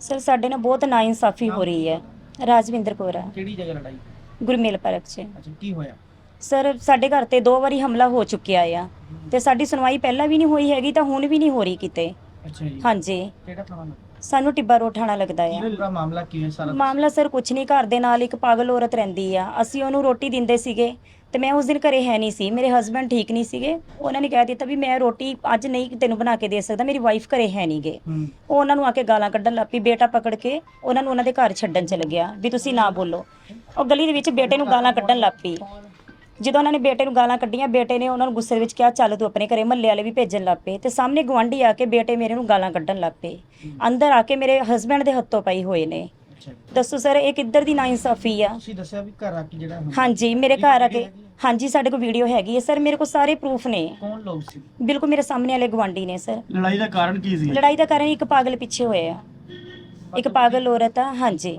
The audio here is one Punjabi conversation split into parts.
ਸਰ ਸਾਡੇ ਨਾਲ ਬਹੁਤ ਨਾਇਨਸਾਫੀ ਹੋ ਰਹੀ ਹੈ। ਰਾਜਵਿੰਦਰ ਕੌਰ ਕਿਹੜੀ ਜਗ੍ਹਾ ਲੜਾਈ? ਗੁਰਮੇਲ ਪਾਰਕ 'ਚ। ਅੱਛਾ ਕੀ ਹੋਇਆ? ਸਰ ਸਾਡੇ ਘਰ ਤੇ ਦੋ ਵਾਰੀ ਹਮਲਾ ਹੋ ਚੁੱਕਿਆ ਆ ਤੇ ਸਾਡੀ ਸੁਣਵਾਈ ਪਹਿਲਾਂ ਵੀ ਨਹੀਂ ਹੋਈ ਹੈਗੀ ਤਾਂ ਹੁਣ ਵੀ ਨਹੀਂ ਹੋ ਰਹੀ ਕਿਤੇ। ਅੱਛਾ ਜੀ। ਹਾਂਜੀ। ਕਿਹੜਾ ਥਾਣਾ ਸਾਨੂੰ ਟਿੱਬਾ ਰੋਡ ਥਾਣਾ ਲੱਗਦਾ ਆ। ਪੂਰਾ ਮਾਮਲਾ ਕੀ ਹੈ ਸਾਰਾ? ਮਾਮਲਾ ਸਰ ਕੁਛ ਨਹੀਂ ਘਰ ਦੇ ਨਾਲ ਇੱਕ ਪਾਗਲ ਔਰਤ ਰਹਿੰਦੀ ਆ। ਅਸੀਂ ਉਹਨੂੰ ਰੋਟੀ ਦਿੰਦੇ ਸੀਗੇ ਤੇ ਮੈਂ ਉਸ ਦਿਨ ਘਰੇ ਹੈ ਨਹੀਂ ਸੀ। ਮੇਰੇ ਹਸਬੰਡ ਠੀਕ ਨਹੀਂ ਸੀਗੇ। ਉਹਨਾਂ ਨੇ ਕਹਿ ਦਿੱਤਾ ਵੀ ਮੈਂ ਰੋਟੀ ਅੱਜ ਨਹੀਂ ਤੈਨੂੰ ਬਣਾ ਕੇ ਦੇ ਸਕਦਾ ਮੇਰੀ ਵਾਈਫ ਘਰੇ ਹੈ ਨਹੀਂਗੇ ਹੂੰ। ਉਹ ਉਹਨਾਂ ਨੂੰ ਆ ਕੇ ਗਾਲਾਂ ਕੱਢਣ ਲੱਗ ਪਈ ਬੇਟਾ ਪਕੜ ਕੇ ਉਹਨਾਂ ਨੂੰ ਉਹਨਾਂ ਦੇ ਘਰ ਛੱਡਣ ਚਲ ਗਿਆ ਵੀ ਤੁਸੀਂ ਨਾ ਬੋਲੋ। ਉਹ ਗਲੀ ਦੇ ਵਿੱਚ ਬੇਟੇ ਨੂੰ ਗਾਲਾਂ ਕੱਢਣ ਲੱਗ ਪਈ। ਜਦੋਂ ਉਹਨਾਂ ਨੇ ਬੇਟੇ ਨੂੰ ਗਾਲਾਂ ਕੱਢੀਆਂ ਬੇਟੇ ਨੇ ਉਹਨਾਂ ਨੂੰ ਗੁੱਸੇ ਵਿੱਚ ਕਿਹਾ ਚੱਲ ਤੂੰ ਆਪਣੇ ਘਰੇ ਮਹੱਲੇ ਵਾਲੇ ਵੀ ਭੇਜਣ ਲੱਗ ਪਏ ਤੇ ਸਾਹਮਣੇ ਗਵਾਂਢੀ ਆ ਕੇ ਬੇਟੇ ਮੇਰੇ ਨੂੰ ਗਾਲਾਂ ਕੱਢਣ ਲੱਗ ਪਏ। ਅੰਦਰ ਆ ਕੇ ਮੇਰੇ ਹਸਬੰਡ ਦੇ ਹੱਥੋਂ ਪਈ ਹੋਏ ਨੇ। ਦੱਸੋ ਸਰ ਇਹ ਕਿੱਧਰ ਦੀ ਨਾਇਨਸਾਫੀ ਆ? ਤੁਸੀਂ ਦੱਸਿਆ ਵੀ ਘਰ ਆ ਕੇ ਜਿਹੜਾ ਹਾਂਜੀ ਮੇਰੇ ਘਰ ਆ ਕੇ ਹਾਂਜੀ ਸਾਡੇ ਕੋਲ ਵੀਡੀਓ ਹੈਗੀ ਹੈ ਸਰ ਮੇਰੇ ਕੋਲ ਸਾਰੇ ਪ੍ਰੂਫ ਨੇ। ਕੌਣ ਲੋਕ ਸੀ? ਬਿਲਕੁਲ ਮੇਰੇ ਸਾਹਮਣੇ ਵਾਲੇ ਗਵਾਂਢੀ ਨੇ ਸਰ। ਲੜਾਈ ਦਾ ਕਾਰਨ ਕੀ ਸੀ? ਲੜਾਈ ਦਾ ਕਾਰਨ ਇੱਕ ਪਾਗਲ ਪਿੱਛੇ ਹੋਇਆ। ਇੱਕ ਪਾਗਲ ਔਰਤ ਆ ਹਾਂਜੀ।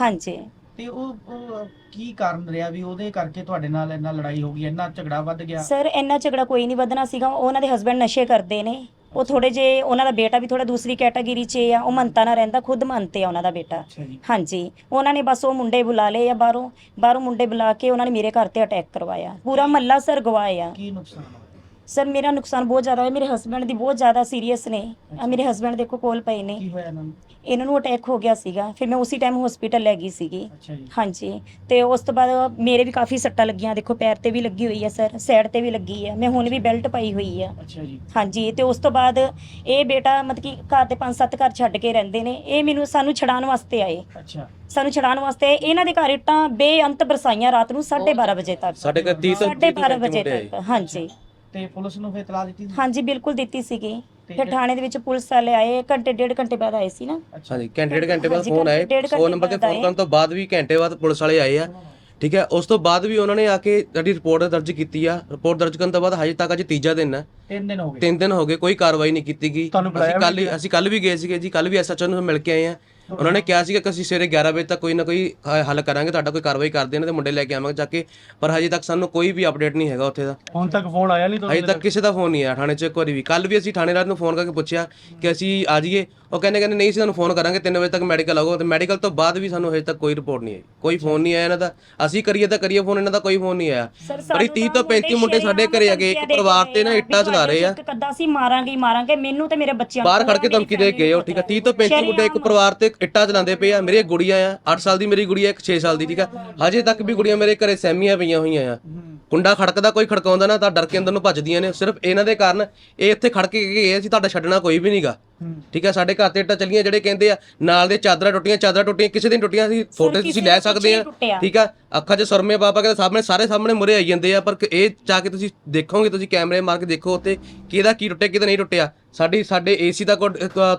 ਹਾਂਜੀ। ਤੇ ਉਹ ਉਹ ਕੀ ਕਾਰਨ ਰਿਹਾ ਵੀ ਉਹਦੇ ਕਰਕੇ ਤੁਹਾਡੇ ਨਾਲ ਇੰਨਾ ਲੜਾਈ ਹੋ ਗਈ ਇੰਨਾ ਝਗੜਾ ਵੱਧ ਗਿਆ? ਸਰ ਇੰਨਾ ਝਗੜਾ ਕੋਈ ਨਹੀਂ ਵਧਣਾ ਸੀਗਾ। ਉਹਨਾਂ ਦੇ ਹਸਬੰਡ ਨਸ਼ੇ ਕਰਦੇ ਨੇ। ਉਹ ਥੋੜੇ ਜੇ ਉਹਨਾਂ ਦਾ ਬੇਟਾ ਵੀ ਥੋੜਾ ਦੂਸਰੀ ਕੈਟਾਗਰੀ 'ਚ ਆ ਉਹ ਮੰਨਤਾ ਨਾ ਰਹਿੰਦਾ ਖੁਦ ਮੰਨਤੇ ਆ ਉਹਨਾਂ ਦਾ ਬੇਟਾ। ਅੱਛਾ ਜੀ। ਹਾਂਜੀ। ਉਹਨਾਂ ਨੇ ਬਸ ਉਹ ਮੁੰਡੇ ਬੁਲਾ ਲਏ ਆ ਬਾਹਰੋਂ। ਬਾਹਰੋਂ ਮੁੰਡੇ ਬੁਲਾ ਕੇ ਉਹਨਾਂ ਨੇ ਮੇਰੇ ਘਰ ਤੇ ਅਟੈਕ ਕਰਵਾਇਆ। ਪੂਰਾ ਮਹੱਲਾ ਸਰ ਗਵਾਇਆ ਕੀ ਨੁਕਸਾਨ ਹੋਇਆ ਸਰ ਮੇਰਾ ਨੁਕਸਾਨ ਬਹੁਤ ਜ਼ਿਆਦਾ ਹੋਇਆ। ਮੇਰੇ ਹਸਬੰਡ ਦੀ ਬਹੁਤ ਜ਼ਿਆਦਾ ਸੀਰੀਅਸ ਨੇ। ਆ ਮੇਰੇ ਹਸਬੰਡ ਦੇਖੋ ਕੋਲ ਪਏ ਨੇ। ਕੀ ਹੋਇਆ ਇਹਨਾਂ ਨੂੰ? ਇਹਨਾਂ ਨੂੰ ਅਟੈਕ ਹੋ ਗਿਆ ਸੀਗਾ। ਫਿਰ ਮੈਂ ਉਸੇ ਟਾਈਮ ਹਸਪੀਟਲ ਲੈ ਗਈ ਸੀਗੀ। ਅੱਛਾ ਜੀ। ਹਾਂਜੀ। ਤੇ ਉਸ ਤੋਂ ਬਾਅਦ ਮੇਰੇ ਵੀ ਕਾਫੀ ਸੱਟਾਂ ਲੱਗੀਆਂ। ਦੇਖੋ ਪੈਰ ਤੇ ਵੀ ਲੱਗੀ ਹੋਈ ਹੈ ਸਰ ਸਾਈਡ ਤੇ ਵੀ ਲੱਗੀ ਹੈ ਮੈਂ ਹੁਣ ਵੀ ਬੈਲਟ ਪਾਈ ਹੋਈ ਆ। ਅੱਛਾ ਜੀ। ਹਾਂਜੀ। ਤੇ ਉਸ ਤੋਂ ਬਾਅਦ ਇਹ ਬੇਟਾ ਮਤਲਬ ਕਿ ਘਰ ਦੇ ਪੰਜ ਸੱਤ ਘਰ ਛੱਡ ਕੇ ਰਹਿੰਦੇ ਨੇ। ਇਹ ਮੈਨੂੰ ਸਾਨੂੰ ਛਡਾਉਣ ਵਾਸਤੇ ਆਏ। ਅੱਛਾ। ਸਾਨੂੰ ਛਡਾਉਣ ਵਾਸਤੇ। ਇਹਨਾਂ ਦੇ ਘਰ ਇੱਟਾਂ ਬੇਅੰਤ ਬਰਸਾਈਆਂ ਰਾਤ ਨੂੰ 12:30 ਵਜੇ ਤੱਕ। ਸਾਡੇ ਘਰ 30 ਤੋਂ 12:30 ਵਜੇ ਤੱਕ। ਹਾਂਜੀ। ਤੇ ਪੁਲਿਸ ਨੂੰ ਫਿਰ ਇਤਲਾਹ ਦਿੱਤੀ ਸੀ? ਹਾਂਜੀ ਬਿਲਕੁਲ ਦਿੱਤੀ ਸੀਗੀ। ਤੇ ਫਿਰ ਥਾਣੇ ਦੇ ਵਿੱਚ ਪੁਲਿਸ ਵਾਲੇ ਆਏ ਘੰਟੇ ਡੇਢ ਘੰਟੇ ਬਾਅਦ ਆਏ ਸੀ ਨਾ। ਅੱਛਾ। ਹਾਂਜੀ ਘੰਟੇ ਡੇਢ ਘੰਟੇ ਬਾਅਦ ਹਾਂਜੀ, ਫੋਨ ਆਏ। ਡੇਢ ਘੰਟੇ ਨੰਬਰ ਤੇ ਬਾਅਦ ਫੋਨ ਕਰਨ ਤੋਂ ਬਾਅਦ ਵੀ ਘੰਟੇ ਬਾਅਦ ਪੁਲਿਸ ਵਾਲੇ ਆਏ ਆ। ਠੀਕ ਹੈ ਉਸ ਤੋਂ ਬਾਅਦ ਵੀ ਉਹਨਾਂ ਨੇ ਆ ਕੇ ਸਾਡੀ ਰਿਪੋਰਟ ਦਰਜ ਕੀਤੀ ਆ। ਰਿਪੋਰਟ ਦਰਜ ਕਰਨ ਤੋਂ ਬਾਅਦ ਹਜੇ ਤੱਕ ਅੱਜ ਤੀਜਾ ਦਿਨ ਹੈ ਤਿੰਨ ਦਿਨ ਹੋ ਗਏ। ਤਿੰਨ ਦਿਨ ਹੋ ਗਏ ਕੋਈ ਕਾਰਵਾਈ ਨਹੀਂ ਕੀਤੀ ਗਈ। ਤੁਹਾਨੂੰ ਬੁਲਾਇਆ ਅਸੀਂ ਕੱਲ ਹੀ ਅਸੀਂ ਕੱਲ ਵੀ ਗਏ ਸੀਗੇ ਜੀ ਕੱਲ ਵੀ ਐਸਐਚਓ ਨੂੰ ਮਿਲ ਕੇ ਆਏ ਆ। ਉਹਨਾਂ ਨੇ ਕਿਹਾ ਸੀਗਾ ਕਿ ਅਸੀਂ ਸਵੇਰੇ 11 ਵਜੇ ਤੱਕ ਕੋਈ ਨਾ ਕੋਈ ਹ- ਹੱਲ ਕਰਾਂਗੇ ਤੁਹਾਡਾ ਕੋਈ ਕਾਰਵਾਈ ਕਰ ਦੇਣ ਤੇ ਮੁੰਡੇ ਲੈ ਕੇ ਆਵਾਂਗੇ ਜਾ ਕੇ। ਪਰ ਹਜੇ ਤੱਕ ਸਾਨੂੰ ਕੋਈ ਵੀ ਅਪਡੇਟ ਨਹੀਂ ਹੈਗਾ ਉੱਥੇ ਦਾ। ਹੁਣ ਤੱਕ ਫੋਨ ਆਇਆ ਨਹੀਂ ਹਜੇ ਤੱਕ ਕਿਸੇ ਦਾ ਫੋਨ ਨਹੀਂ ਆਇਆ ਥਾਣੇ 'ਚ ਇੱਕ ਵਾਰੀ ਵੀ। ਕੱਲ ਵੀ ਅਸੀਂ ਥਾਣੇ ਰਾਤ ਨੂੰ ਫੋਨ ਕਰਕੇ ਪੁੱਛਿਆ ਕਿ ਅਸੀਂ ਆ ਜਾਈਏ। ਉਹ ਕਹਿੰਦੇ ਕਹਿੰਦੇ ਨਹੀਂ ਅਸੀਂ ਤੁਹਾਨੂੰ ਫੋਨ ਕਰਾਂਗੇ 3 ਵਜੇ ਤੱਕ ਮੈਡੀਕਲ ਆਊਗਾ। ਤੇ ਮੈਡੀਕਲ ਤੋਂ ਬਾਅਦ ਵੀ ਸਾਨੂੰ ਹਜੇ ਤੱਕ ਕੋਈ ਰਿਪੋਰਟ ਨਹੀਂ ਆਈ। ਕੋਈ ਫੋਨ ਨਹੀਂ ਆਇਆ ਇਹਨਾਂ ਦਾ। ਅਸੀਂ ਕਰੀਏ ਤਾਂ ਕਰੀਏ ਫੋਨ ਇਹਨਾਂ ਦਾ ਕੋਈ ਫੋਨ ਨਹੀਂ ਆਇਆ। ਪਰ ਇਹ 30 ਤੋਂ 35 ਮੁੰਡੇ ਸਾਡੇ ਘਰੇ ਆ ਗਏ ਇੱਕ ਪਰਿਵਾਰ ਤੇ ਨਾ ਇੱਟਾਂ ਚਲਾ ਰਹੇ ਆ। ਇੱਕ ਕੱਦਾ ਸੀ ਮਾਰਾਂਗੇ ਮਾਰਾਂਗੇ ਮੈਨੂੰ ਤੇ ਮੇਰੇ ਬੱਚਿਆਂ ਬਾਹਰ ਖੜ ਕੇ ਧਮਕੀ ਦੇ ਗਏ ਉਹ ਠੀਕ ਆ? 30 ਤੋਂ 35 ਮੁੰਡੇ ਇੱਕ ਪਰਿਵਾਰ ਤੇ ਇੱਟਾਂ ਚਲਾਉਂਦੇ ਪਏ ਆ। ਮੇਰੀ ਗੁੜੀਆ ਆ 8 ਸਾਲ ਦੀ ਮੇਰੀ ਗੁੜੀਆ ਇੱਕ 6 ਸਾਲ ਦੀ ਠੀਕ ਆ? ਹਜੇ ਤੱਕ ਵੀ ਗੁੜੀਆਂ ਮੇਰੇ ਘਰੇ ਸਹਿਮੀਆਂ ਪਈਆਂ ਹੋਈਆਂ ਆ। ਕੁੰਡਾ ਖੜਕਦਾ ਕੋਈ ਖੜਕਾਉਂਦਾ ਨਾ ਤਾਂ ਡਰ ਕੇ ਅੰਦਰ ਨੂੰ ਭੱਜਦੀਆਂ ਨੇ। ਸਿਰਫ ਇਹਨਾਂ ਦੇ ਕਾਰਨ ਇਹ ਇੱਥੇ ਖੜ ਕੇ ਗਏ ਅਸੀਂ ਤੁਹਾਡਾ ਛੱਡਣਾ ਕੋਈ ਵੀ ਨਹੀਂਗਾ ਠੀਕ ਆ ਸਾਡੇ ਘਰ ਤੇ ਇੱਟਾਂ ਚੱਲੀਆਂ ਜਿਹੜੇ ਕਹਿੰਦੇ ਆ ਨਾਲ ਦੇ ਚਾਦਰਾਂ ਟੁੱਟੀਆਂ ਚਾਦਰਾਂ ਟੁੱਟੀਆਂ ਕਿਸੇ ਦਿਨ ਟੁੱਟੀਆਂ ਸੀ ਫੋਟੋ ਤੁਸੀਂ ਲੈ ਸਕਦੇ ਆ। ਠੀਕ ਆ ਅੱਖਾਂ 'ਚ ਸੁਰਮੇ ਪਾਪਾ ਕੇ ਸਾਹਮਣੇ ਸਾਰੇ ਸਾਹਮਣੇ ਮੁਰੇ ਆਈ ਜਾਂਦੇ ਆ ਪਰ ਇਹ ਜਾ ਕੇ ਤੁਸੀਂ ਦੇਖੋਗੇ ਤੁਸੀਂ ਕੈਮਰੇ ਮਾਰ ਕੇ ਦੇਖੋ ਉੱਤੇ ਕਿਹਦਾ ਕੀ ਟੁੱਟਿਆ ਕਿਹਦਾ ਨਹੀਂ ਟੁੱਟਿਆ। ਸਾਡੀ ਸਾਡੇ ਏਸੀ ਦਾ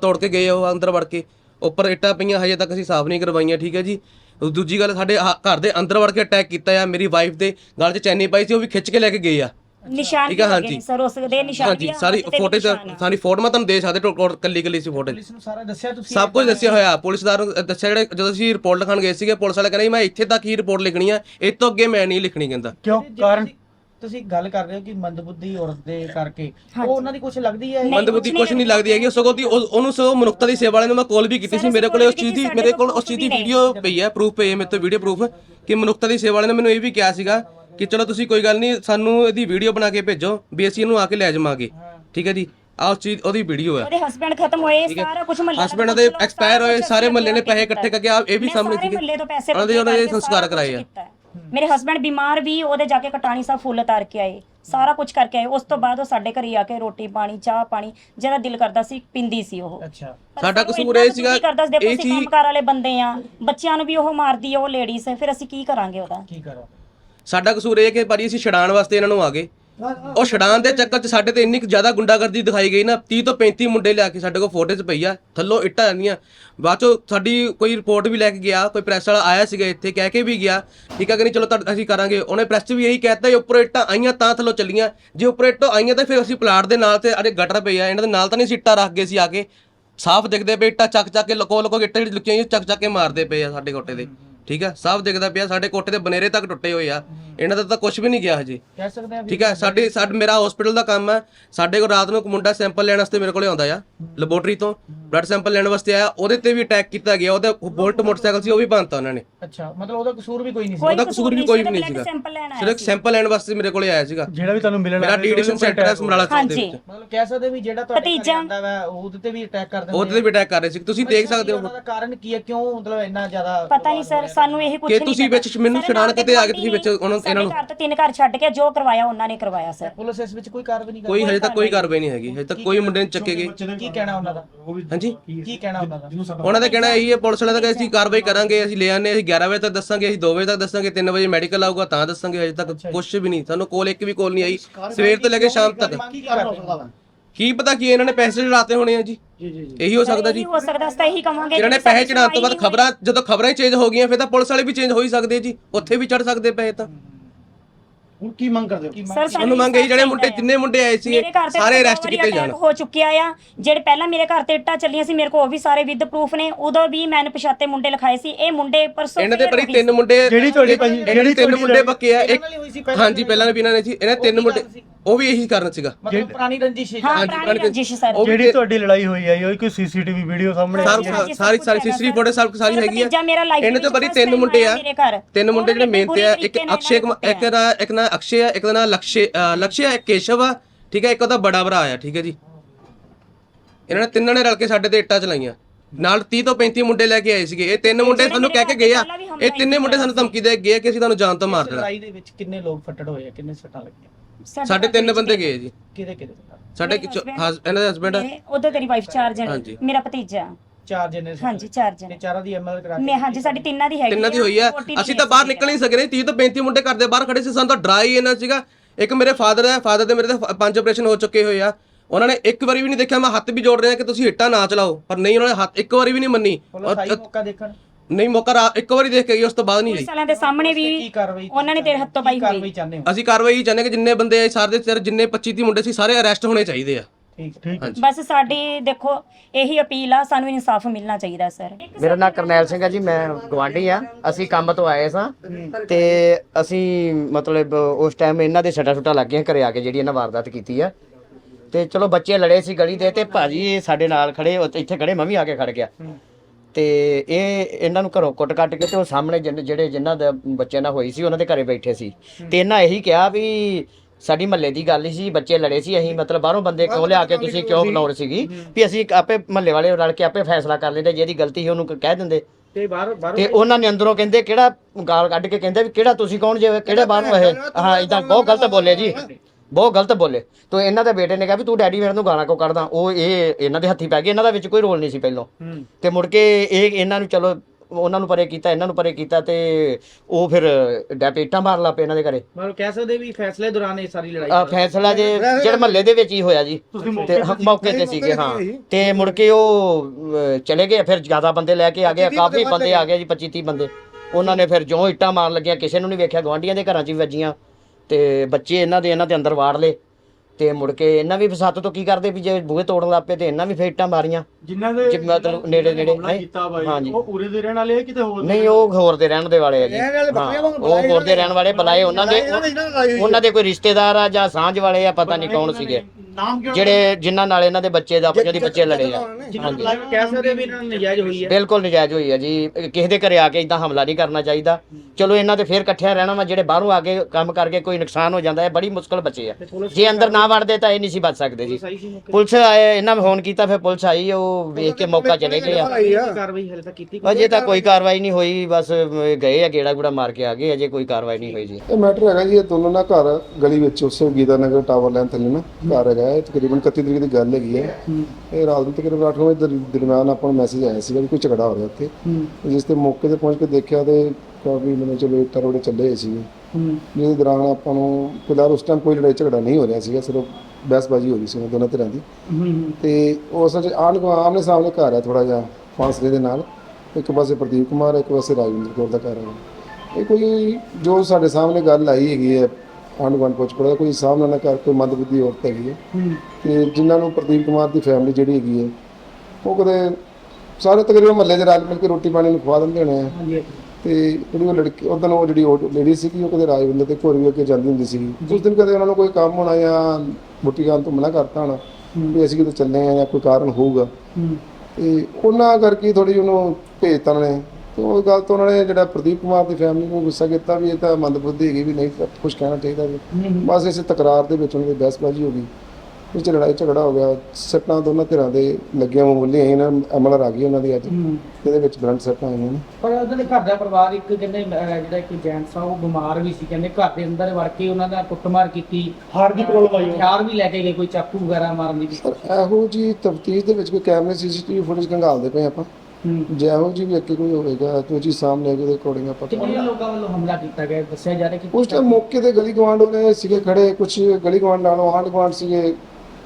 ਤੋੜ ਕੇ ਗਏ ਉਹ ਅੰਦਰ ਵੜ ਕੇ। ਉੱਪਰ ਇੱਟਾਂ ਪਈਆਂ ਹਜੇ ਤੱਕ ਅਸੀਂ ਸਾਫ਼ ਨਹੀਂ ਕਰਵਾਈਆਂ ਠੀਕ ਹੈ ਜੀ। ਦੂਜੀ ਗੱਲ ਸਾਡੇ ਘਰ ਦੇ ਅੰਦਰ ਵੜ ਕੇ ਅਟੈਕ ਕੀਤਾ ਆ ਮੇਰੀ ਵਾਈਫ ਦੇ ਗਲ 'ਚ ਚੈਨੀ ਪਾਈ ਸੀ ਉਹ ਵੀ ਖਿੱਚ ਕੇ ਲੈ ਕੇ ਗਏ ਆ। ਨਿਸ਼ਾਨ ਠੀਕ ਲੱਗੇ ਹਾਂਜੀ। ਸਰ ਉਸ ਦੇ ਨਿਸ਼ਾਨ ਹਾਂਜੀ ਸਾਰੀ ਹੱਥ ਤੇ ਵੀ ਫੋਟੋ ਨਿਸ਼ਾਨ ਆ। ਸਾਰੀ ਫੋਟੋ ਮੈਂ ਤੁਹਾਨੂੰ ਦੇ ਸਕਦੇ ਟੋਟਲ ਕੱਲੀ ਕੱਲੀ ਸੀ ਫੋਟੋ। ਪੁਲਿਸ ਨੂੰ ਸਾਰਾ ਦੱਸਿਆ ਤੁਸੀਂ ਸਭ ਕੁਝ ਦੱਸਿਆ ਹੋਇਆ। ਪੁਲਿਸਦਾਰ ਨੂੰ ਦੱਸਿਆ ਜਿਹੜੇ ਜਦੋਂ ਅਸੀਂ ਰਿਪੋਰਟ ਲਿਖਾਣ ਗਏ ਸੀਗੇ ਪੁਲਿਸ ਵਾਲੇ ਕਹਿੰਦੇ ਮੈਂ ਇੱਥੇ ਤੱਕ ਹੀ ਰਿਪੋਰਟ ਲਿਖਣੀ ਆ। ਇਹ ਤੋਂ ਅੱਗੇ ਮੈਂ ਨਹੀਂ ਲਿਖਣੀ ਕਹਿੰਦਾ। ਕਿਉਂ? ਕਾਰਨ? ਤੁਸੀਂ- ਤੁਸੀਂ ਗੱਲ ਕਰ ਰਹੇ ਹੋ ਕਿ ਮੰਦਬੁੱਧੀ ਔਰਤ ਦੇ ਕਰਕੇ। ਉਹ ਉਹਨਾਂ ਦੀ ਕੁਝ ਲੱਗਦੀ ਹੈ? ਮੰਦਬੁੱਧੀ ਕੁਛ ਨਹੀਂ ਲੱਗਦੀ। ਹੈਗੀ। ਸਗੋਂ ਦੀ ਉਹ- ਉਹਨੂੰ ਸਗੋਂ ਮਨੁੱਖਤਾ ਦੀ ਸੇਵਾ ਵਾਲੇ ਨੂੰ ਮੈਂ ਕਾਲ ਵੀ ਕੀਤੀ ਸੀ। ਮੇਰੇ ਕੋਲੇ ਉਸ ਚੀਜ਼ ਦੀ ਮੇਰੇ ਕੋਲ ਉਸ ਚੀਜ਼ ਦੀ ਵੀਡੀਓ ਪਈ ਹੈ। ਪ੍ਰੂਫ ਪਈ ਹੈ ਮੇਰੇ ਤੋਂ ਵੀਡੀਓ ਪ੍ਰੂਫ ਕਿ ਮਨੁੱਖਤਾ ਦੀ ਸੇਵਾ ਵਾਲੇ ਨੇ ਮੈਨੂੰ ਇਹ ਵੀ ਕਿਹਾ ਸੀਗਾ ਕਿ ਚਲੋ ਤੁਸੀਂ ਕੋਈ ਗੱਲ ਨਹੀਂ ਸਾਨੂੰ ਇਹਦੀ ਵੀਡੀਓ ਬਣਾ ਕੇ ਭੇਜੋ ਵੀ ਅਸੀਂ ਇਹਨੂੰ ਆ ਕੇ ਲੈ ਜਾਵਾਂਗੇ। ਠੀਕ ਹੈ ਜੀ? ਆ ਉਸ ਚੀਜ਼ ਉਹਦੀ ਵੀਡੀਓ ਹੈ। ਉਹਦੇ ਹਸਬੰਡ ਖਤਮ ਹੋਏ ਸਾਰਾ ਕੁਝ ਮਹੱਲੇ ਹਸਬੰਡ ਦੇ ਐਕਸਪਾਇਰ ਹੋਏ ਸਾਰੇ ਮਹੱਲੇ ਨੇ ਪੈਸੇ ਇਕੱਠੇ ਕਰਕੇ ਆ ਇਹ ਵੀ ਸਾਹਮਣੇ ਸੀਗੇ। ਮਹੱਲੇ ਤੋਂ ਪੈਸੇ ਉਹਨਾਂ ਦੇ ਉਹਨਾਂ ਦੇ ਸੰਸਕਾਰ ਕਰਾਏ ਆ। ਮੇਰੇ ਹਸਬੰਡ ਬਿਮਾਰ ਵੀ ਉਹਦੇ ਜਾ ਕੇ ਕਟਾਣੀ ਸਾਹਿਬ ਫੁੱਲ ਤਾਰ ਕੇ ਆਏ ਸਾਰਾ ਕੁਝ ਕਰਕੇ ਆਏ। ਉਸ ਤੋਂ ਬਾਅਦ ਉਹ ਸਾਡੇ ਘਰੇ ਆ ਕੇ ਰੋਟੀ ਪਾਣੀ ਚਾਹ ਪਾਣੀ ਜਿਹਦਾ ਦਿਲ ਕਰਦਾ ਸੀ ਪਿੰਦੀ ਸੀ ਉਹ। ਅੱਛਾ। ਸਾਡਾ ਕਸੂਰ ਇਹ ਸੀਗਾ, ਕਰਦਾ ਸੀ, ਦੇਖੋ ਅਸੀਂ ਕੰਮਕਾਰ ਵਾਲੇ ਬੰਦੇ ਆ ਬੱਚਿਆਂ ਨੂੰ ਵੀ ਉਹ ਮਾਰਦੀ ਆ ਉਹ ਲੇਡੀਜ਼ ਫਿਰ ਅਸੀਂ ਕੀ ਕਰਾਂਗੇ ਉਹਦਾ? ਕੀ ਕਰੋ? ਸਾਡਾ ਕਸੂਰ ਇਹ ਹੈ ਕਿ ਭਾਜੀ ਅਸੀਂ ਛਡਾਣ ਵਾਸਤੇ ਇਹਨਾਂ ਨੂੰ ਆ ਗਏ। ਉਹ ਛਡਾਣ ਦੇ ਚੱਕਰ 'ਚ ਸਾਡੇ ਤੇ ਇੰਨੀ ਕੁ ਜ਼ਿਆਦਾ ਗੁੰਡਾਗਰਦੀ ਦਿਖਾਈ ਗਈ ਨਾ 30 ਤੋਂ 35 ਮੁੰਡੇ ਲਿਆ ਕੇ ਸਾਡੇ ਕੋਲ ਫੋਟੋਜ਼ ਪਈ ਆ, ਥੱਲੋਂ ਇੱਟਾਂ ਆਂਦੀਆਂ ਬਾਅਦ ਚੋਂ ਸਾਡੀ ਕੋਈ ਰਿਪੋਰਟ ਵੀ ਲੈ ਕੇ ਗਿਆ, ਕੋਈ ਪ੍ਰੈਸ ਵਾਲਾ ਆਇਆ ਸੀਗਾ ਇੱਥੇ, ਕਹਿ ਕੇ ਵੀ ਗਿਆ ਠੀਕ ਆ ਕਿ ਨਹੀਂ, ਚਲੋ ਤੁਹਾਡਾ ਅਸੀਂ ਕਰਾਂਗੇ। ਉਹਨੇ ਪ੍ਰੈਸ 'ਚ ਵੀ ਇਹੀ ਕਹਿਤਾ ਜੇ ਉੱਪਰ ਇੱਟਾਂ ਆਈਆਂ ਤਾਂ ਥੱਲੋਂ ਚੱਲੀਆਂ। ਜੇ ਉੱਪਰ ਇੱਟੋਂ ਆਈਆਂ ਤਾਂ ਫਿਰ ਅਸੀਂ ਪਲਾਟ ਦੇ ਨਾਲ ਤੇ ਅਰੇ ਗਟਰ ਪਈ ਆ। ਇਹਨਾਂ ਦੇ ਨਾਲ ਤਾਂ ਨਹੀਂ ਸਿੱਟਾ ਰੱਖ ਗਏ ਸੀ ਆ ਕੇ। ਸਾਫ਼ ਦਿਖਦੇ ਪਏ, ਇੱਟਾਂ ਚੱਕ ਚੱਕ ਕੇ ਲਕੋ ਲਕੋ ਇੱਟਾਂ ਜਿਹੜੀ ਲੁਕੀਆਂ ਹੋਈਆਂ ਚੱਕ ਚੱਕ ਕੇ ਮਾਰਦੇ ਪਏ ਆ ਸਾਡੇ ਕੋਟੇ ਦੇ। ਠੀਕ ਹੈ ਸਭ ਦਿਖਦਾ ਪਿਆ ਸਾਡੇ ਕੋਠੇ ਦੇ ਬਨੇਰੇ ਤੱਕ ਟੁੱਟੇ ਹੋਏ ਆ। ਇਹਨਾਂ ਦਾ ਤਾਂ ਕੁਝ ਵੀ ਨਹੀਂ ਗਿਆ ਹਜੇ। ਕਹਿ ਸਕਦੇ ਆ ਵੀ ਠੀਕ ਹੈ ਸਾਡੇ ਸਾਡ ਮੇਰਾ ਹਸਪੀਟਲ ਦਾ ਕੰਮ ਹੈ ਸਾਡੇ ਕੋਲ ਰਾਤ ਨੂੰ ਇੱਕ ਮੁੰਡਾ ਸੈਂਪਲ ਲੈਣ ਵਾਸਤੇ ਮੇਰੇ ਕੋਲੇ ਆਉਂਦਾ ਆ ਲੈਬੋਰਟਰੀ ਤੋਂ। ਬਲੱਡ ਸੈਂਪਲ ਲੈਣ ਵਾਸਤੇ ਆਇਆ ਉਹਦੇ ਤੇ ਵੀ ਅਟੈਕ ਕੀਤਾ ਗਿਆ। ਉਹਦਾ ਬੋਲਟ ਮੋਟਰਸਾਈਕਲ ਸੀ ਉਹ ਵੀ ਭੰਨਤਾ ਉਹਨਾਂ ਨੇ। ਅੱਛਾ ਮਤਲਬ ਉਹਦਾ ਕਸੂਰ ਵੀ ਕੋਈ ਨਹੀਂ ਸੀ। ਉਹਦਾ ਕਸੂਰ ਵੀ ਕੋਈ ਵੀ ਨਹੀਂ ਸੀਗਾ। ਸੈਂਪਲ ਲੈਣ ਆਇਆ ਸਿਰਫ ਸੈਂਪਲ ਲੈਣ ਵਾਸਤੇ ਮੇਰੇ ਕੋਲੇ ਆਇਆ ਸੀਗਾ। ਜਿਹੜਾ ਵੀ ਤੁਹਾਨੂੰ ਮਿਲਣ ਮੇਰਾ ਡੀਡਿਕਸ਼ਨ ਸੈਂਟਰ ਹੈ ਸਮਰਾਲਾ ਚੌਕ ਦੇ। ਵਿੱਚ। ਮਤਲਬ ਕਹਿ ਸਕਦੇ ਵੀ ਜਿਹੜਾ ਤੁਹਾਡੇ ਘਰ। ਆਉਂਦਾ ਵਾ ਉਹਦੇ ਤੇ ਵੀ ਅਟੈਕ ਕਰ ਦਿੰਦੇ ਉਹਦੇ ਤੇ ਵੀ ਅਟੈਕ ਕਰ ਰਹੇ ਸੀ। ਤੁਸੀਂ ਦੇਖ ਸਕਦੇ ਹੋ। ਕਾਰਨ ਕੀ ਹੈ? ਕਿਉਂ ਮਤਲਬ ਇੰਨਾ ਜ਼ਿਆਦਾ ਪਤਾ ਨਹੀਂ ਸਰ ਸਾਨੂੰ ਇਹ ਕੁਝ ਕਿ ਨਹੀਂ ਤੁਸੀਂ ਵਿੱਚ ਮੈਨੂੰ ਛਡਾਣ ਕਿਤੇ ਆ ਗਏ ਤੁਸੀਂ ਵਿੱਚ ਉਹਨਾਂ ਇਹਨਾਂ ਨੂੰ ਘਰ ਤੋਂ ਤਿੰਨ ਘਰ ਛੱਡ ਕੇ ਜੋ ਕਰਵਾਇਆ ਉਹਨਾਂ ਨੇ ਕਰਵਾਇਆ ਸਰ। ਪੁਲਿਸ ਇਸ ਵਿੱਚ ਕੋਈ ਕਾਰਵਾਈ ਨਹੀਂ ਕੋਈ ਹਜੇ ਤੱਕ ਕੋਈ ਕਾਰਵਾਈ ਨਹੀਂ ਹੈਗੀ। ਹਜੇ ਤੱਕ ਕੋਈ ਮੁੰਡੇ ਨੂੰ ਚੱਕੇ ਗਏ। ਕੀ ਕਹਿਣਾ ਉਹਨਾਂ ਦਾ? ਹਾਂਜੀ? ਕੀ ਕਹਿਣਾ ਉਹਨਾਂ ਦਾ? ਉਹਨਾਂ ਦਾ ਕਹਿਣਾ ਇਹੀ ਹੈ ਪੁਲਿਸ ਵਾਲਿਆਂ ਦਾ ਕਿ ਅਸੀਂ ਕਾਰਵਾਈ ਕਰਾਂਗੇ ਅਸੀਂ ਲੈ ਆਨੇ ਅਸੀਂ 11 ਵਜੇ ਤੱਕ ਦੱਸਾਂਗੇ ਅਸੀਂ 2 ਵਜੇ ਤੱਕ ਦੱਸਾਂਗੇ 3 ਵਜੇ ਮੈਡੀਕਲ ਆਊਗਾ ਤਾਂ ਦੱਸਾਂਗੇ ਹਜੇ ਤੱਕ ਕੁਝ ਵੀ ਨਹੀਂ। ਸਾਨੂੰ ਕੋਲ ਇੱਕ ਵੀ ਕੋਲ ਨਹੀਂ ਆਈ। ਸਵੇਰ ਤੋਂ ਲੈ ਕੇ ਸ਼ਾਮ ਤੱਕ। ਕੀ ਪਤਾ ਕੀ ਇਹਨਾਂ ਨੇ ਪੈਸੇ ਚੜਾਤੇ ਹੋਣੇ ਆ ਜੀ? ਜੀ ਜੀ ਜੀ। ਇਹੀ ਹੋ ਸਕਦਾ ਜੀ। ਇਹੀ ਹੋ ਸਕਦਾ ਅਸੀਂ ਤਾਂ ਇਹੀ ਕਵਾਂਗੇ ਇਹਨਾਂ ਨੇ ਪੈਸੇ ਚੜਾਉਣ ਤੋਂ ਬਾਅਦ ਖਬਰਾਂ ਜਦੋਂ ਖਬਰਾਂ ਹੀ ਚੇਂਜ ਹੋ ਗਈਆਂ ਫਿਰ ਤਾਂ ਪੁਲਿਸ ਵਾਲੇ ਵੀ ਚੇਂਜ ਹੋ ਹੀ ਸਕਦੇ ਜੀ। ਉੱਥੇ ਵੀ ਚੜ ਸਕਦੇ ਪੈਸੇ ਤਾਂ। ਹੁਣ ਕੀ ਮੰਗ ਕਰਦੇ ਹੋ? ਸਰ ਸਾਨੂੰ ਮੰਗ ਇਹੀ ਜਿਹੜੇ ਮੁੰਡੇ ਜਿੰਨੇ ਮੁੰਡੇ ਆਏ ਸੀ ਮੇਰੇ ਘਰ ਤੇ ਸਾਰੇ ਅਰੈਸਟ ਕੀਤੇ ਜਾਣ। ਹੋ ਚੁੱਕਿਆ ਆ। ਜਿਹੜੇ ਪਹਿਲਾਂ ਮੇਰੇ ਘਰ ਤੇ ਇੱਟਾਂ ਚੱਲੀਆਂ ਸੀ ਮੇਰੇ ਕੋਲ ਉਹ ਵੀ ਸਾਰੇ ਵਿਦ ਪ੍ਰੂਫ ਨੇ। ਉਦੋਂ ਵੀ ਮੈਂ ਪਛਾਤੇ ਮੁੰਡੇ ਲਿਖਾਏ ਸੀ। ਇਹ ਮੁੰਡੇ ਪਰਸੋਂ ਇਹਨਾਂ ਦੇ ਪਰੀ ਤਿੰਨ ਮੁੰਡੇ ਜਿਹੜੀ ਤੁਹਾਡੀ ਭਾਜੀ- ਇਹਨਾਂ ਦੇ ਜਿਹੜੀ ਤਿੰਨ ਮੁੰਡੇ ਬੱਕੇ ਆ। ਇੱਕ ਹਾਂਜੀ ਪਹਿਲਾਂ ਵੀ ਇਹਨਾਂ ਨੇ ਸੀ। ਇਹਨਾਂ ਤਿੰਨ ਮੁੰਡੇ ਉਹ ਵੀ ਇਹੀ ਕਾਰਨ ਸੀਗਾ। ਮਤਲਬ ਪੁਰਾਣੀ ਰੰਜਿਸ਼ ਸੀ ਹਾਂ ਪੁਰਾਣੀ ਰੰਜਿਸ਼ ਸਰ। ਜਿਹੜੀ ਤੁਹਾਡੀ ਲੜਾਈ ਹੋਈ ਹੈ ਉਹ ਕੋਈ ਸੀਸੀਟੀਵੀ ਵੀਡੀਓ ਸਾਹਮਣੇ ਸਾਰੀ ਸਾਰੀ ਸਾਰੀ ਸੀਸੀ ਫੋਟੋ ਸਭ ਸਾਰੀ। ਹੈਗੀ ਆ। ਇਹਨਾਂ ਤੋਂ ਬੜੀ ਤਿੰਨ ਮੁੰਡੇ ਆ। ਤਿੰਨ ਮੁੰਡੇ ਜਿਹੜੇ ਮਿਹਨਤੀ ਆ ਇੱਕ ਅਕਸ਼ੇ ਕੁਮਾਰ- ਇੱਕ ਦਾ ਇੱਕ ਨਾ ਅਕਸ਼ੇ ਆ ਇੱਕ ਦਾ ਨਾ ਲਕਸ਼ੇ ਲਕਸ਼ੇ ਆ ਇੱਕ ਕੇਸ਼ਵ ਆ ਠੀਕ ਹੈ ਇੱਕ ਉਹਦਾ ਬੜਾ ਭਰਾ ਆ ਠੀਕ ਹੈ ਜੀ। ਇਹਨਾਂ ਨੇ ਤਿੰਨਾਂ ਨੇ ਰਲ ਕੇ ਸਾਡੇ ਤੇ ਇੱਟਾਂ ਚਲਾਈਆਂ। ਨਾਲ 30 ਤੋਂ 35 ਮੁੰਡੇ ਲੈ ਕੇ ਆਏ ਸੀਗੇ। ਇਹ ਤਿੰਨ ਮੁੰਡੇ ਸਾਨੂੰ ਕਹਿ ਕੇ ਗਏ ਆ ਇਹ ਤਿੰਨੇ ਮੁੰਡੇ ਸਾਨੂੰ ਧਮਕੀ ਦੇ ਕੇ ਗਏ ਆ ਕਿ ਅਸੀਂ ਤੁਹਾਨੂੰ ਜਾਨ ਤੋਂ ਮਾਰ ਦੇਣਾ। ਲੜਾਈ ਦੇ ਵਿੱਚ ਕਿੰਨੇ ਲੋਕ ਫੱਟੜ ਹੋਏ ਆ ਕਿੰਨੇ ਸੱਟਾਂ ਲੱਗੀਆਂ? ਸਾਡੇ ਤਿੰਨ ਬੰਦੇ ਗਏ ਜੀ। ਕਿਹਦੇ ਕਿਹਦੇ ਸੱਟਾਂ? ਸਾਡੇ ਹਸ- ਇਹਨਾਂ ਦੇ ਹਸਬੰਡ ਉਦੋਂ ਤੇਰੀ ਵਾਈਫ ਚਾਰ ਜਣੇ ਹਾਂਜੀ। ਮੇਰਾ ਭਤੀਜਾ। ਚਾਰ ਜਣੇ ਸੀ। ਹਾਂਜੀ ਚਾਰ ਤੇ ਜਣੇ ਚਾਰਾਂ ਦੀ ਐਮਐਲ ਕਰਾ ਮੈਂ ਹਾਂਜੀ ਸਾਡੀ ਤਿੰਨਾਂ ਦੀ ਹੈਗੀ ਤਿੰਨਾਂ ਦੀ ਹੋਈ ਆ। ਅਸੀਂ ਤਾਂ ਬਾਹਰ ਨਿਕਲ ਨਹੀਂ ਸਕ। ਰਹੇ 30 ਤੋਂ 35 ਮੁੰਡੇ ਘਰ ਦੇ ਬਾਹਰ ਖੜੇ ਸੀ। ਸਾਨੂੰ ਤਾਂ ਡਰਾ ਹੀ ਇਹਨਾਂ ਸੀਗਾ। ਇੱਕ ਮੇਰੇ ਫਾਦਰ ਹੈ। ਫਾਦਰ ਦੇ ਮੇਰੇ ਤੇ ਫ- ਪੰਜ ਆਪਰੇਸ਼ਨ ਹੋ ਚੁੱਕੇ ਹੋਏ ਆ। ਉਹਨਾਂ ਨੇ ਇੱਕ ਵਾਰੀ ਵੀ ਨਹੀਂ ਦੇਖਿਆ। ਮੈਂ ਹੱਥ ਵੀ ਜੋੜ ਰਿਹਾ ਕਿ ਤੁਸੀਂ ਇੱਟਾਂ ਨਾ ਚਲਾਓ। ਪਰ ਨਹੀਂ ਉਹਨਾਂ ਨੇ ਹੱਥ ਇੱਕ ਵਾਰੀ ਵੀ ਨਹੀਂ ਮੰਨੀ। ਪੁਲਿਸ ਆਈ ਮੌਕਾ ਦੇਖਣ। ਨਹੀਂ ਮੌਕਾ ਰਾ- ਇੱਕ ਵਾਰੀ ਦੇਖ ਕੇ ਗਈ ਉਸ ਤੋਂ ਬਾਅਦ ਨਹੀਂ ਆਈ। ਸਾਲਾਂ ਦੇ ਸਾਹਮਣੇ ਕੀ ਵੀ ਕਾਰਵਾਈ ਉਹਨਾਂ ਨੇ ਤੇਰੇ ਹੱਥੋਂ ਪਾਈ ਕੀ ਹੋਈ। ਕਾਰਵਾਈ ਚਾਹੁੰਦੇ ਹੋ? ਅਸੀਂ ਕਾਰਵਾਈ ਚਾਹੁੰਦੇ ਕਿ ਜਿੰਨੇ ਬੰਦੇ ਆਏ ਸਾਰੇ ਦੇ ਸਾਰੇ ਜਿੰਨੇ 25 30 ਮੁੰਡੇ ਸੀ ਸਾਰੇ ਅਰੈਸਟ ਹੋਣੇ ਚਾਹੀਦੇ ਆ। ਠੀਕ ਬਸ ਸਾਡੀ ਦੇਖੋ ਇਹੀ ਅਪੀਲ ਆ ਸਾਨੂੰ ਇਨਸਾਫ ਮਿਲਣਾ ਚਾਹੀਦਾ ਸਰ। ਮੇਰਾ ਨਾਮ ਕਰਨੈਲ ਸਿੰਘ ਹੈ ਜੀ ਮੈਂ ਗਵਾਂਢੀ ਆ। ਅਸੀਂ ਕੰਮ ਤੋਂ ਆਏ ਸਾਂ ਤੇ ਅਸੀਂ ਮਤਲਬ ਉਸ ਟਾਈਮ ਇਹਨਾਂ ਦੇ ਛੱਟਾ ਛੁੱਟਾ ਲੱਗ ਗਈਆਂ ਘਰੇ ਆ ਕੇ ਜਿਹੜੀ ਇਹਨਾਂ ਵਾਰਦਾਤ ਕੀਤੀ ਆ। ਤੇ ਚਲੋ ਬੱਚੇ ਲੜੇ ਸੀ ਗਲੀ ਦੇ ਤੇ ਭਾਜੀ ਇਹ ਸਾਡੇ ਨਾਲ ਖੜੇ ਉੱਥੇ- ਇੱਥੇ ਖੜੇ ਮੈਂ ਵੀ ਆ ਕੇ ਖੜ ਗਿਆ। ਤੇ ਇਹ ਇਹਨਾਂ ਨੂੰ ਘਰੋਂ ਕੁੱਟ ਕੱਟ ਕੇ ਤੇ ਉਹ ਸਾਹਮਣੇ ਜਿਨ- ਜਿਹੜੇ ਜਿਨ੍ਹਾਂ ਦੇ ਬੱਚਿਆਂ ਨਾਲ ਹੋਈ ਸੀ ਉਹਨਾਂ ਦੇ ਘਰੇ ਬੈਠੇ ਸੀ। ਤੇ ਇਹਨਾਂ ਇਹੀ ਕਿਹਾ ਵੀ ਸਾਡੀ ਮਹੱਲੇ ਦੀ ਗੱਲ ਸੀ ਬੱਚੇ ਲੜੇ ਸੀ ਅਸੀਂ ਮਤਲਬ ਬਾਹਰੋਂ ਬੰਦੇ ਕਿਉਂ ਲਿਆ ਕੇ ਤੁਸੀਂ ਕਿਉਂ ਬੁਲਾਉਣ ਸੀਗੀ? ਵੀ ਅਸੀਂ ਆਪੇ ਮਹੱਲੇ ਵਾਲੇ ਰਲ ਕੇ ਆਪੇ ਫੈਸਲਾ ਕਰ ਲੈਂਦੇ ਜਿਹਦੀ ਗਲਤੀ ਸੀ ਉਹਨੂੰ ਕਹਿ ਦਿੰਦੇ। ਤੇ ਬਾਹਰ ਬਾਹਰ ਤੇ ਉਹਨਾਂ ਨੇ ਅੰਦਰੋਂ ਕਹਿੰਦੇ ਕਿਹੜਾ ਗਾਲ ਕੱਢ ਕੇ ਕਹਿੰਦੇ ਵੀ ਕਿਹੜਾ ਤੁਸੀਂ ਕੌਣ ਜੇ ਕਿਹੜੇ ਬਾਹਰੋਂ ਇਹ ਹਾਂ ਇਦਾਂ ਬਹੁਤ ਗਲਤ ਬੋਲੇ ਜੀ। ਬਹੁਤ ਗਲਤ ਬੋਲੇ। ਤੋ ਇਹਨਾਂ ਦੇ ਬੇਟੇ ਨੇ ਕਿਹਾ ਵੀ ਤੂੰ ਡੈਡੀ ਮੇਰੇ ਨੂੰ ਗਾਲਾਂ ਕੋ ਕੱਢਦਾ? ਉਹ ਇਹ ਇਹਨਾਂ ਦੇ ਹੱਥੀ ਪੈ ਗਏ ਇਹਨਾਂ ਦਾ ਵਿੱਚ ਕੋਈ ਰੋਲ ਨਹੀਂ ਸੀ ਪਹਿਲਾਂ। ਤੇ ਮੁੜ ਕੇ ਇਹ ਇਹਨਾਂ ਨੂੰ ਚਲੋ ਉਹਨਾਂ ਨੂੰ ਪਰੇ ਕੀਤਾ ਇਹਨਾਂ ਨੂੰ ਪਰੇ ਕੀਤਾ ਤੇ ਉਹ ਫਿਰ ਡੈਪੇਟਾਂ ਮਾਰ ਲਾ ਪਏ ਇਹਨਾਂ ਦੇ ਘਰੇ। ਮਤਲਬ ਕਹਿ ਸਕਦੇ ਵੀ ਫੈਸਲੇ ਦੌਰਾਨ ਇਹ ਸਾਰੀ ਲੜਾਈ ਆ ਫੈਸਲਾ ਜੇ ਜਿਹੜੇ ਮਹੱਲੇ ਦੇ ਵਿੱਚ ਹੀ ਹੋਇਆ ਜੀ। ਤੇ ਹਾਂ, ਮੌਕੇ ਤੇ ਸੀਗੇ ਹਾਂ। ਤੇ ਮੁੜ ਕੇ ਉਹ ਅਹ, ਚਲੇ ਗਏ ਫਿਰ ਜ਼ਿਆਦਾ ਬੰਦੇ ਲੈ ਕੇ ਆ ਗਏ ਕਾਫੀ ਬੰਦੇ ਆ ਗਏ ਜੀ 25 30 ਬੰਦੇ। ਉਹਨਾਂ ਨੇ ਫਿਰ ਜਿਉਂ ਇੱਟਾਂ ਮਾਰਨ ਲੱਗਿਆ ਕਿਸੇ ਨੂੰ ਨਹੀਂ ਵੇਖਿਆ ਗਵਾਂਢੀਆਂ ਦੇ ਘਰਾਂ 'ਚ ਵੀ ਵੱਜੀਆਂ। ਤੇ ਬੱਚੇ ਇਹਨਾਂ ਦੇ ਇਹਨਾਂ ਦੇ ਅੰਦਰ ਵਾੜ ਲਏ। ਤੇ ਮੁੜ ਕੇ ਇਹਨਾਂ ਵੀ ਫਸਤ ਤੋਂ ਕੀ ਕਰਦੇ ਵੀ ਜੇ ਬੂਹੇ ਤੋੜਨ ਲੱਗ ਪਏ ਤੇ ਇਹਨਾਂ ਵੀ ਫਿਰ ਇੱਟਾਂ ਮਾਰੀਆਂ। ਜਿਨ੍ਹਾਂ ਦੇ ਜੀ, ਮਤਲਬ ਨੇੜੇ- ਨੇੜੇ, ਹਮਲਾ ਨਹੀਂ? ਕੀਤਾ ਬਾਈ ਹਾਂਜੀ। ਉਹ ਉਰੇ ਦੇ ਰਹਿਣ ਵਾਲੇ ਆ ਕਿਤੇ ਹੋਰ ਦੇ? ਨਹੀਂ ਉਹ ਹੋਰ ਦੇ ਰਹਿਣ ਦੇ ਵਾਲੇ ਆ ਜੀ। ਹਾਂ, ਉਹ ਹੋਰ ਦੇ ਰਹਿਣ ਵਾਲੇ ਬੁਲਾਏ ਉਹਨਾਂ ਦੇ ਉਹਨਾਂ ਦੇ ਕੋਈ ਰਿਸ਼ਤੇਦਾਰ ਆ ਜਾਂ ਸਾਂਝ ਵਾਲੇ ਆ ਪਤਾ ਨਹੀਂ ਕੌਣ ਸੀਗੇ। ਨਾਮ ਕਿਉਂ ਜਿਹੜੇ ਜਿਨ੍ਹਾਂ ਨਾਲ ਇਹਨਾਂ ਦੇ ਬੱਚੇ ਦਾ ਜਿਹੜੇ ਬੱਚੇ ਲੜੇ ਆ। ਜਿਹਨਾਂ ਨੂੰ ਲਾਈਵ ਕਹਿ ਸਕਦੇ ਵੀ ਇਹਨਾਂ ਨੂੰ ਨਜਾਇਜ਼ ਹੋਈ ਹੈ। ਬਿਲਕੁਲ ਨਜਾਇਜ਼ ਹੋਈ ਹੈ ਜੀ। ਕਿਸੇ ਦੇ ਘਰੇ ਆ ਕੇ ਇਦਾਂ ਹਮਲਾ ਨਹੀਂ ਕਰਨਾ ਚਾਹੀਦਾ। ਚਲੋ ਇਹਨਾਂ ਦੇ ਫੇਰ ਇਕੱਠਿਆਂ ਰਹਿਣਾ ਵਾ ਜਿਹੜੇ ਬਾਹਰੋਂ ਆ ਕੇ ਕੰਮ ਕਰਕੇ ਕੋਈ ਨੁਕਸਾਨ ਹੋ ਜਾਂਦਾ ਹੈ ਬੜੀ ਮੁਸ਼ਕਲ ਬੱਚੇ ਆ। ਜੇ ਅੰਦਰ ਨਾ ਵੜਦੇ ਤਾਂ ਇਹ ਨਹੀਂ ਸੀ ਬਚ ਸਕਦੇ ਜੀ। ਪੁਲਿਸ ਆਏ ਇਹਨਾਂ ਨੇ ਫੋਨ ਕੀਤਾ ਫਿਰ ਪੁਲਿਸ ਆਈ ਉਹ ਵੇਖ ਕੇ ਮੌਕਾ ਚਲੇ ਗਏ ਆ। ਤੇ ਕਾਰਵਾਈ ਹਲੇ ਤੱਕ ਕੀਤੀ? ਅਜੇ ਤਾਂ ਕੋਈ ਕਾਰਵਾਈ ਨਹੀਂ ਹੋਈ ਬਸ ਗਏ ਆ ਗੇੜਾ ਗੂੜਾ ਮਾਰ ਕੇ ਆ ਗਏ ਅਜੇ ਕੋਈ ਕਾਰਵਾਈ ਨਹੀਂ ਹੋਈ ਜੀ। ਇਹ ਮੈਟਰ ਹੈਗਾ ਜੀ ਇਹ ਦੋਨੋਂ ਨਾ ਘਰ ਗਲੀ ਵਿੱਚ ਉਸੇ ਗੀਤਾ ਨਗਰ ਟਾਵਰ ਲਾਈਨ ਥੱਲੇ ਨਾ ਘਰ ਹੈਗਾ ਇਹ ਤਕਰੀਬਨ 31 ਤਰੀਕ ਦੀ ਗੱਲ ਹੈਗੀ ਹੈ। ਇਹ ਰਾਤ ਨੂੰ ਤਕਰੀਬਨ 8 ਵਜੇ ਦਰ- ਦਰਮਿਆਨ ਆਪਾਂ ਨੂੰ ਮੈਸੇਜ ਆਇਆ ਸੀਗਾ ਵੀ ਕੋਈ ਝਗੜਾ ਹੋ ਰਿਹਾ ਉੱਥੇ। ਜਿਸ ਤੇ ਮੌਕੇ ਤੇ ਪਹੁੰਚ ਕੇ ਦੇਖਿਆ ਤੇ ਕਾਫੀ ਮੈਨੂੰ ਚਲੋ ਇੱਟਾਂ ਰੋੜੇ ਚੱਲੇ ਹੋਏ ਸੀਗੇ। ਜਿਹਦੇ ਦੌਰਾਨ ਆਪਾਂ ਨੂੰ ਫਿਲਹਾਲ ਉਸ ਟਾਈਮ ਕੋਈ ਲੜਾਈ ਝਗੜਾ ਨਹੀਂ ਹੋ ਰਿਹਾ ਸੀਗਾ ਸਿਰਫ ਬਹਿਸਬਾਜ਼ੀ ਹੋ ਰਹੀ ਸੀ ਉਹਨਾਂ ਦੋਨਾਂ ਤਰ੍ਹਾਂ ਦੀ। ਤੇ ਉਸ ਵਿੱਚ ਆਣ ਆਮਨੇ ਸਾਹਮਣੇ ਘਰ ਹੈ ਥੋੜਾ ਜਿਹਾ ਫਾਸਲੇ ਦੇ ਨਾਲ। ਇੱਕ ਪਾਸੇ ਪ੍ਰਦੀਪ ਕੁਮਾਰ ਹੈ, ਇੱਕ ਪਾਸੇ ਰਾਜਵਿੰਦਰ ਕੌਰ ਦਾ ਘਰ ਹੈ ਇਹ ਕੋਈ ਜੋ ਸਾਡੇ ਸਾਹਮਣੇ ਗੱਲ ਆਈ ਹੈਗੀ ਹੈ ਆਂਢ ਗੁਆਂਢ ਪੁੱਛ ਪੜਾ ਕੋਈ ਸਾਹਮਣੇ ਨਾ ਕਰ ਕੋਈ ਮੰਦਬੁੱਧੀ ਔਰਤ ਹੈਗੀ ਹੈ। ਤੇ ਜਿਨ੍ਹਾਂ ਨੂੰ ਪ੍ਰਦੀਪ ਕੁਮਾਰ ਦੀ ਫੈਮਿਲੀ ਜਿਹੜੀ ਹੈਗੀ ਹੈ ਉਹ ਕਦੇ ਸਾਰੇ ਤਕਰੀਬਨ ਮਹੱਲੇ ਦੇ ਰਲ ਮਿਲ ਕੇ ਰੋਟੀ ਪਾਣੀ ਨੂੰ ਖਵਾ ਦਿੰਦੇ ਹੋਣੇ ਆ। ਹਾਂਜੀ। ਤੇ ਜਿਹੜੀ ਉਹ ਲੜਕੀ ਉਦੋਂ ਉਹ ਜਿਹੜੀ ਲੇਡੀ ਸੀਗੀ ਉਹ ਕਦੇ ਰਾਜਵਿੰਦਰ ਤੇ ਘੋਰੀ ਅੱਗੇ ਜਾਂਦੀ ਹੁੰਦੀ ਸੀ ਉਸ ਦਿਨ ਕਦੇ ਉਹਨਾਂ ਨੂੰ ਕੋਈ ਕੰਮ ਹੋਣਾ ਜਾਂ ਬੁੱਟੀ ਖਾਨ ਤੋਂ ਮਨਾ ਕਰਤਾ ਹੋਣਾ ਵੀ ਅਸੀਂ ਕਿਤੇ ਚੱਲੇ ਆ ਜਾਂ ਕੋਈ ਕਾਰਨ ਹੋਊਗਾ। ਤੇ ਉਹਨਾਂ ਕਰਕੇ ਥੋੜੀ ਉਹਨੂੰ ਭੇਜਤਾ ਉਹਨਾਂ ਨੇ। ਤੇ ਉਹ ਗੱਲ ਤੋਂ ਉਹਨਾਂ ਨੇ ਜਿਹੜਾ ਪ੍ਰਦੀਪ ਕੁਮਾਰ ਦੀ ਫੈਮਿਲੀ ਨੂੰ ਗੁੱਸਾ ਕੀਤਾ ਵੀ ਇਹ ਤਾਂ ਮੰਦਬੁੱਧੀ ਹੈਗੀ ਵੀ ਨਹੀਂ ਕੁਝ ਕਹਿਣਾ ਚਾਹੀਦਾ ਵੀ। ਬਸ ਇਸੇ ਤਕਰਾਰ ਦੇ ਵਿੱਚ ਉਹਨਾਂ ਦੀ ਬਹਿਸਬਾਜ਼ੀ ਹੋ ਗਈ। ਉਸ 'ਚ ਲੜਾਈ ਝਗੜਾ ਹੋ ਗਿਆ ਸੱਟਾਂ ਦੋਨਾਂ ਧਿਰਾਂ ਦੇ ਲੱਗੀਆਂ ਮਾਮੂਲੀਆਂ ਇਹਨਾਂ ਐਮਐਲਆਰ ਆ ਗਈ ਉਹਨਾਂ ਦੀ ਅੱਜ। ਇਹਦੇ ਵਿੱਚ ਬਲੰਟ ਸੱਟਾਂ ਆਈਆਂ ਨੇ। ਪਰ ਉਹਨਾਂ ਦੇ ਘਰ ਦਾ ਪਰਿਵਾਰ ਇੱਕ ਕਹਿੰਦੇ ਅਹ, ਜਿਹੜਾ ਕਿ ਜੈਂਟਸ ਆ ਉਹ ਬਿਮਾਰ ਵੀ ਸੀ ਕਹਿੰਦੇ ਘਰ ਦੇ ਅੰਦਰ ਵੜ ਕੇ ਉਹਨਾਂ ਦਾ ਕੁੱਟਮਾਰ ਕੀਤੀ। ਹਾਰ ਦੀ ਪ੍ਰੋਬਲਮ ਆਈ ਹਥਿਆਰ ਵੀ ਲੈ ਕੇ ਗਏ ਕੋਈ ਚਾਕੂ ਵਗੈਰਾ ਮਾਰਨ ਦੀ ਵੀ। ਪਰ ਇਹੋ ਜੀ ਤਫਤੀਸ਼ ਦੇ ਵਿੱਚ ਕੋਈ ਕੈਮਰੇ ਸੀਸੀਟੀਵੀ ਫੁਟੇਜ ਕੰਗਾਲਦੇ ਪਏ ਆਪਾਂ। ਜੇ ਇਹੋ ਜੀ ਵੀ ਅੱਗੇ ਕੋਈ ਹੋਵੇਗਾ ਤੇ ਉਹ ਚੀਜ਼ ਸਾਹਮਣੇ ਆਏਗੀ ਉਹਦੇ ਅਕੋਰਡਿੰਗ ਆਪਾਂ ਕਿੰਨੇ ਲੋਕਾਂ ਵੱਲੋਂ ਹਮਲਾ ਕੀਤਾ ਗਿਆ ਦੱਸਿਆ ਜਾ ਰਿਹਾ ਕਿ ਉਸ ਟਾਈਮ ਮੌਕੇ ਤੇ ਗਲੀ ਗਵਾਂਡ ਉਹਨੇ ਸੀਗੇ ਖੜੇ ਕੁਝ ਗਲੀ ਗਵਾਂਡ ਨਾਲੋਂ ਆਂਢ ਗਵਾਂਡ ਸੀਗੇ।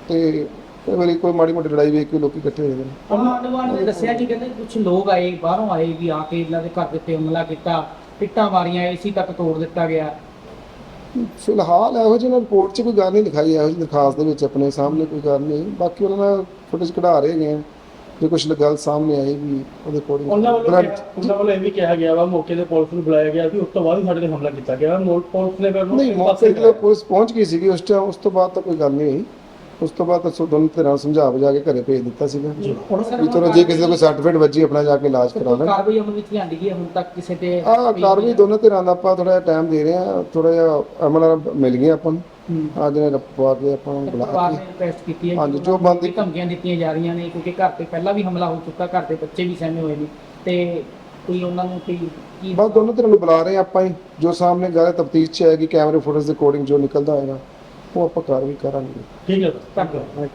ਤੇ ਕਈ ਵਾਰੀ ਕੋਈ ਮਾੜੀ ਮੋਟੀ ਲੜਾਈ ਵੇਖ ਕੇ ਲੋਕੀ ਇਕੱਠੇ ਹੋ ਜਾਂਦੇ ਨੇ। ਆਂਡਵਾਨ ਨੇ ਦੱਸਿਆ ਕਿ ਕਹਿੰਦੇ ਕੁਝ ਲੋਕ ਆਏ ਬਾਹਰੋਂ ਆਏ ਵੀ ਆ ਕੇ ਇਹਨਾਂ ਦੇ ਘਰ ਦੇ ਉੱਤੇ ਹਮਲਾ ਕੀਤਾ ਇੱਟਾਂ ਮਾਰੀਆਂ ਏਸੀ ਤੱਕ ਤੋੜ ਦਿੱਤਾ ਗਿਆ। ਫਿਲਹਾਲ ਇਹੋ ਜਿਹੀ ਨਾ ਰਿਪੋਰਟ 'ਚ ਕੋਈ ਗੱਲ ਨਹੀਂ ਲਿਖਾਈ ਇਹੋ ਜਿਹੀ ਦਰਖਾਸਤ ਦੇ ਵਿੱਚ ਆਪਣੇ ਸਾਹਮਣੇ ਕੋਈ ਗੱਲ ਨਹੀਂ ਬਾਕੀ ਉਹਨਾਂ ਨਾਲ ਫੁਟੇਜ ਕਢਾ ਰਹੇ ਆ। ਜੇ ਕੁਝ ਗੱਲ ਸਾਹਮਣੇ ਆਈ ਵੀ ਉਹਦੇ ਅਕੋਰਡਿੰਗ ਉਹਨਾਂ ਵੱਲੋਂ ਉਹਨਾਂ ਵੱਲੋਂ ਇਹ ਵੀ ਕਿਹਾ ਗਿਆ ਵਾ ਮੌਕੇ ਤੇ ਪੁਲਿਸ ਨੂੰ ਬੁਲਾਇਆ ਗਿਆ ਵੀ ਉਸ ਤੋਂ ਬਾਅਦ ਹੀ ਸਾਡੇ ਤੇ ਹਮਲਾ ਕੀਤਾ ਗਿਆ। ਮੋਲ ਪੁਲਿਸ ਨੇ ਫਿਰ ਉਹਨੂੰ ਨਹੀਂ ਮੌਕੇ ਤੇ ਪੁਲਿਸ ਪਹੁੰਚ ਗਈ ਸੀਗੀ ਉਸ ਟਾਈਮ ਉਸ ਤੋਂ ਬਾਅਦ ਤਾਂ ਕੋਈ ਗੱਲ ਨਹੀਂ ਹੋਈ। ਉਸ ਤੋਂ ਬਾਅਦ ਤਾਂ ਸੋ ਦੋਨੋਂ ਧਿਰਾਂ ਨੂੰ ਸਮਝਾ ਬੁਝਾ ਕੇ ਘਰੇ ਭੇਜ ਦਿੱਤਾ ਸੀਗਾ। ਵੀ ਚਲੋ ਜੇ ਕਿਸੇ ਦਾ ਕੋਈ ਸਰਟੀਫਿਕੇਟ ਵੱਜੀ ਆਪਣਾ ਜਾ ਕੇ ਇਲਾਜ ਕਰਾ ਲੈਣ। ਕਾਰਵਾਈ ਅਮਲ ਵਿੱਚ ਲਿਆਂਦੀ ਗਈ ਹੈ ਹੁਣ ਤੱਕ ਕਿਸੇ ਤੇ ਆ ਕਾਰਵਾਈ ਦੋਨੋਂ ਧਿਰਾਂ ਦਾ ਆਪਾਂ ਥੋੜਾ ਜਿਹਾ ਟਾਈਮ ਦੇ ਰਹੇ ਆ ਥੋੜਾ ਜਿਹਾ ਅਮਲ ਮਿਲ ਗਿਆ ਆਪਾਂ ਨੂੰ। ਅੱਜ ਨੇ ਰਪਵਾ ਕੇ ਆਪਾਂ ਨੂੰ ਬੁਲਾ ਪਰਿਵਾਰ ਕੇ। ਨੇ ਰਿਕਵੈਸਟ ਕੀਤੀ ਹੈ ਕਿ ਹਾਂਜੀ, ਜੋ ਨੂੰ ਬਣਦੀ- ਧਮਕੀਆਂ ਦਿੱਤੀਆਂ ਜਾ ਰਹੀਆਂ ਨੇ ਕਿਉਂਕਿ ਘਰ ਤੇ ਪਹਿਲਾਂ ਵੀ ਹਮਲਾ ਹੋ ਚੁੱਕਾ ਘਰ ਦੇ ਬੱਚੇ ਵੀ ਸਹਿਮੇ ਹੋਏ ਨੇ। ਤੇ ਕੋਈ ਉਹਨਾਂ ਨੂੰ ਕੋਈ ਕੀ ਬਸ ਦੋਨੋਂ ਧਿਰਾਂ ਨੂੰ ਬੁਲਾ ਰਹੇ ਆ ਆਪਾਂ ਹੀ। ਜੋ ਸਾਹਮਣੇ ਗੱਲ ਤਫਤੀਸ਼ ਚ ਆਏਗੀ ਕੈਮਰੇ ਫੁਟੇਜ ਦੇ ਅਕੋਰਡਿੰਗ ਜੋ ਨਿਕਲਦਾ ਹੋਏਗਾ। ਉਹ ਆਪਾਂ ਕਾਰਵਾਈ ਕਰਾਂਗੇ। ਠੀਕ ਹੈ ਸਰ ਧੰਨਵਾਦ।